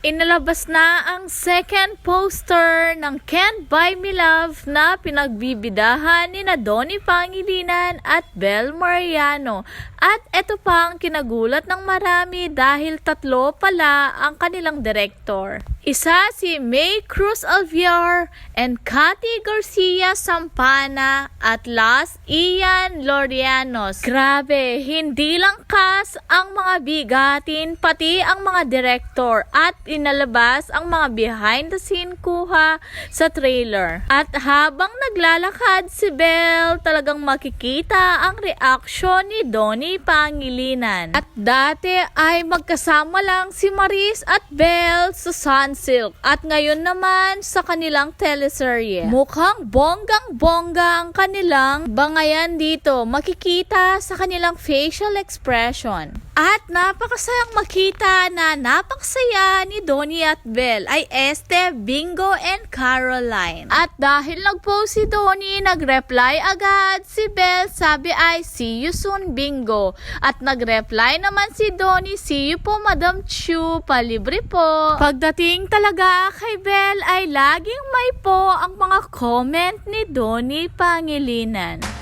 Inalabas na ang second poster ng Can't Buy Me Love na pinagbibidahan ni na Donnie Pangilinan at Bel Mariano. At ito pa ang kinagulat ng marami dahil tatlo pala ang kanilang director. Isa si May Cruz Alviar and Cathy Garcia Sampana at last Ian Lorianos. Grabe, hindi lang cast ang mga bigatin pati ang mga director at inalabas ang mga behind the scene kuha sa trailer. At habang naglalakad si Belle, talagang makikita ang reaction ni Donnie Pangilinan. At dati ay magkasama lang si Maris at Belle sa Sunsilk at ngayon naman sa kanilang teleserye. Mukhang bonggang-bongga ang kanilang bangayan dito. Makikita sa kanilang facial expression. At napakasayang makita na napakasaya ni Donnie at Belle ay Este, Bingo, and Caroline. At dahil nag-post si Donnie, nag-reply agad si Belle, sabi ay see you soon, Bingo. At nag-reply naman si Donnie, see you po, Madam Chu, palibre po. Pagdating talaga kay Belle ay laging may po ang mga comment ni Donnie Pangilinan.